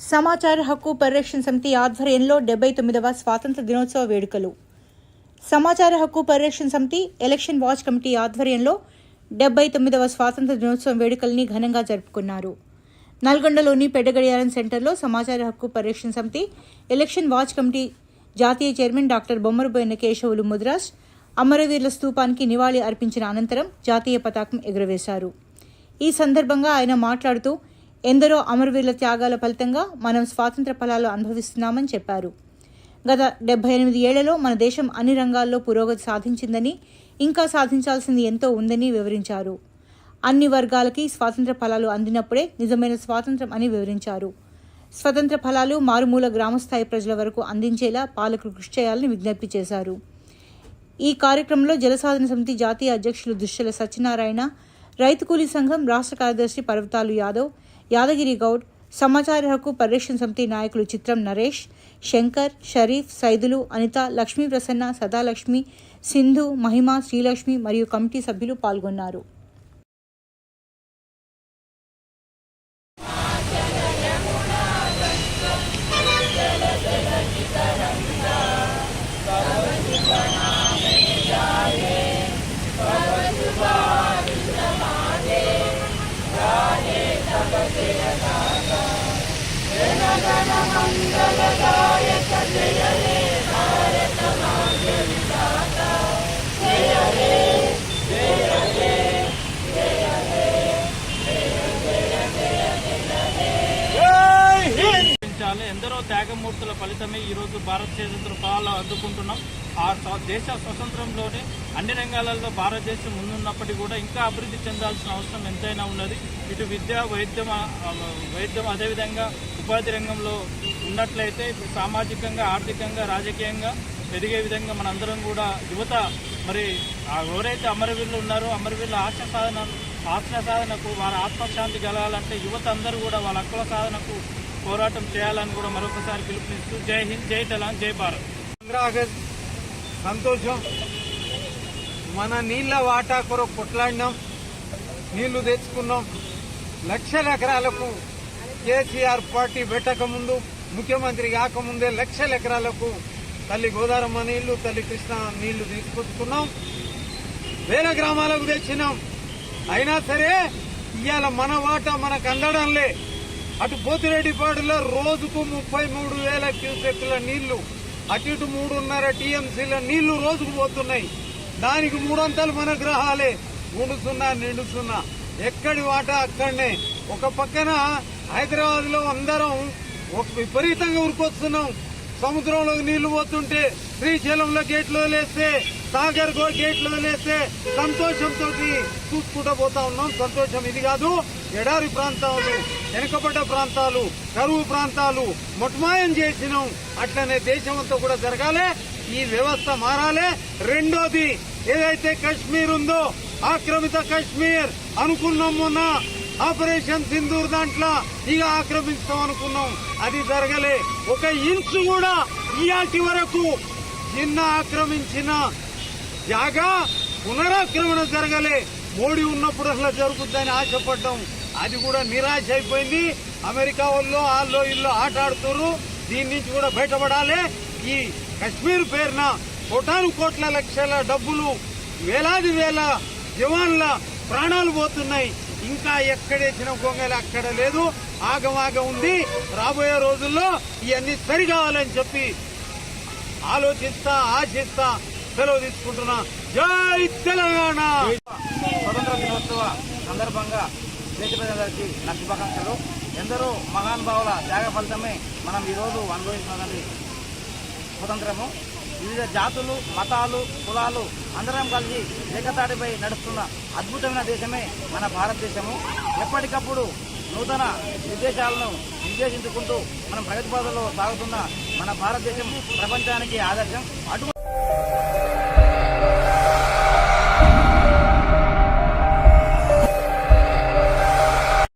సమాచార హక్కు పరిరక్షణ సమితి ఆధ్వర్యంలో డెబ్బై తొమ్మిదవ స్వాతంత్ర దినోత్సవ వేడుకలు. సమాచార హక్కు పరిరక్షణ సమితి ఎలక్షన్ వాచ్ కమిటీ ఆధ్వర్యంలో డెబ్బై తొమ్మిదవ స్వాతంత్ర దినోత్సవం వేడుకల్ని ఘనంగా జరుపుకున్నారు. నల్గొండలోని పెద్దగడియారం సెంటర్లో సమాచార హక్కు పరిరక్షణ సమితి ఎలక్షన్ వాచ్ కమిటీ జాతీయ చైర్మన్ డాక్టర్ బొమ్మరబోయిన కేశవులు ముద్రాజ్ అమరవీరుల స్తూపానికి నివాళి అర్పించిన అనంతరం జాతీయ పతాకం ఎగురవేశారు. ఈ సందర్భంగా ఆయన మాట్లాడుతూ ఎందరో అమరవీరుల త్యాగాల ఫలితంగా మనం స్వాతంత్ర ఫలాలు అనుభవిస్తున్నామని చెప్పారు. గత డెబ్బై ఎనిమిది ఏళ్ళలో మన దేశం అన్ని రంగాల్లో పురోగతి సాధించిందని ఇంకా సాధించాల్సింది ఎంతో ఉందని వివరించారు. అన్ని వర్గాలకి స్వాతంత్ర ఫలాలు అందినప్పుడే నిజమైన స్వాతంత్రం అని వివరించారు. స్వతంత్ర ఫలాలు మారుమూల గ్రామస్థాయి ప్రజల వరకు అందించేలా పాలకులు కృషి చేయాలని విజ్ఞప్తి చేశారు. ఈ కార్యక్రమంలో జలసాధన సమితి జాతీయ అధ్యక్షులు దుశ్శల సత్యనారాయణ రైతు కూలీ సంఘం రాష్ట్ర కార్యదర్శి పర్వతాలు యాదవ్ యాదగిరి గౌడ్ సమాచార హక్కు పరిరక్షణ సమితి నాయకులు చిత్రం నరేష్ శంకర్ షరీఫ్ సైదులు అనిత లక్ష్మీ ప్రసన్న సదాలక్ష్మి సింధు మహిమ శ్రీలక్ష్మి మరియు కమిటీ సభ్యులు పాల్గొన్నారు. ಮಂಗಲದ ఎందరో త్యాగమూర్తుల ఫలితమే ఈరోజు భారత స్వతంత్ర ఫలాలు అందుకుంటున్నాం. ఆ స్వ- దేశ స్వతంత్రంలోనే అన్ని రంగాలలో భారతదేశం ముందున్నప్పటికీ కూడా ఇంకా అభివృద్ధి చెందాల్సిన అవసరం ఎంతైనా ఉన్నది. ఇటు విద్య వైద్యం వైద్యం అదేవిధంగా ఉపాధి రంగంలో ఉన్నట్లయితే సామాజికంగా ఆర్థికంగా రాజకీయంగా ఎదిగే విధంగా మనందరం కూడా యువత మరి ఎవరైతే అమరవీరులు ఉన్నారో అమరవీరుల ఆశ సాధన ఆత్మ సాధనకు వారి ఆత్మశాంతి కలగాలంటే యువత అందరూ కూడా వాళ్ళ హక్కుల సాధనకు పోరాటం చేయాలని కూడా మరొకసారి పిలుపునిస్తూ జై హింద్ జై తెలంగాణ జై భారత్. ఆగస్ట్ సంతోషం. మన నీళ్ళ వాటా కొరకు కొట్లాడినాం నీళ్ళు తెచ్చుకున్నాం. లక్షల ఎకరాలకు కేసీఆర్ పార్టీ పెట్టకముందు ముఖ్యమంత్రి కాకముందే లక్షల ఎకరాలకు తల్లి గోదారమ్మ నీళ్ళు తల్లి కృష్ణ నీళ్ళు తీసుకొచ్చుకున్నాం. వేల గ్రామాలకు తెచ్చినాం. అయినా సరే ఇవాళ మన వాటా మనకు అందడంలే అటు పోతిరెడ్డిపాడులో రోజుకు ముప్పై మూడు వేల క్యూసెక్ల నీళ్ళు అటు ఇటు మూడున్నర టీఎంసీల నీళ్ళు రోజుకు పోతున్నాయి. దానికి మూడొంతలు మన గ్రహాలే మూడు సున్నా సున్నా. ఎక్కడి వాట అక్కడనే. ఒక పక్కన హైదరాబాద్లో అందరం ఒక విపరీతంగా ఉరికొస్తున్నాం. సముద్రంలోకి నీళ్ళు పోతుంటే శ్రీశైలంలో గేట్లో లేస్తే సాగర్ గో గేట్లు వదిలేస్తే సంతోషంతో చూసుకుంటూ పోతా ఉన్నాం. సంతోషం ఇది కాదు. ఎడారి ప్రాంతాలు వెనుకబడ్డ ప్రాంతాలు కరువు ప్రాంతాలు మొట్టమాయం చేసినాం. అట్లనే దేశమంతా కూడా జరగాలి. ఈ వ్యవస్థ మారాలి. రెండోది ఏదైతే కశ్మీర్ ఉందో ఆక్రమిత కశ్మీర్ అనుకున్నాం మొన్న. ఆపరేషన్ సింధూర్ దాంట్లో ఇక ఆక్రమిస్తాం అనుకున్నాం. అది జరగలే. ఒక ఇంచు కూడా ఇయాటి వరకు చిన్న ఆక్రమించిన జాగా పునరాక్రమణ జరగలే. మోడీ ఉన్నప్పుడు అట్లా జరుగుద్దని ఆశపడ్డాం. అది కూడా నిరాశ అయిపోయింది. అమెరికా వాళ్ళు వాళ్ళు ఇల్లు ఆట ఆడుతున్నారు దీని నుంచి కూడా బయటపడాలి. ఈ కశ్మీర్ పేరున కోటాను కోట్ల లక్షల డబ్బులు వేలాది వేల జవాన్ల ప్రాణాలు పోతున్నాయి. ఇంకా ఎక్కడేసిన గొంగలి అక్కడ లేదు. ఆగమాగ ఉంది. రాబోయే రోజుల్లో ఇవన్నీ సరికావాలని చెప్పి ఆలోచిస్తా ఆశిస్తా సెలవు తీసుకుంటున్నా జై తెలంగాణ! స్వతంత్ర దినోత్సవ సందర్భంగా దేశ ప్రజలందరికీ నా శుభాకాంక్షలు. ఎందరో మహానుభావుల త్యాగ ఫలితమే మనం ఈరోజు అనుభవిస్తున్నది. స్వతంత్రము వివిధ జాతులు మతాలు కులాలు అందరం కలిసి ఏకతాటిపై నడుస్తున్న అద్భుతమైన దేశమే మన భారతదేశము. ఎప్పటికప్పుడు నూతన నిర్దేశాలను నిర్దేశించుకుంటూ మనం ప్రగతి పథంలో సాగుతున్న మన భారతదేశం ప్రపంచానికి ఆదర్శం. అటు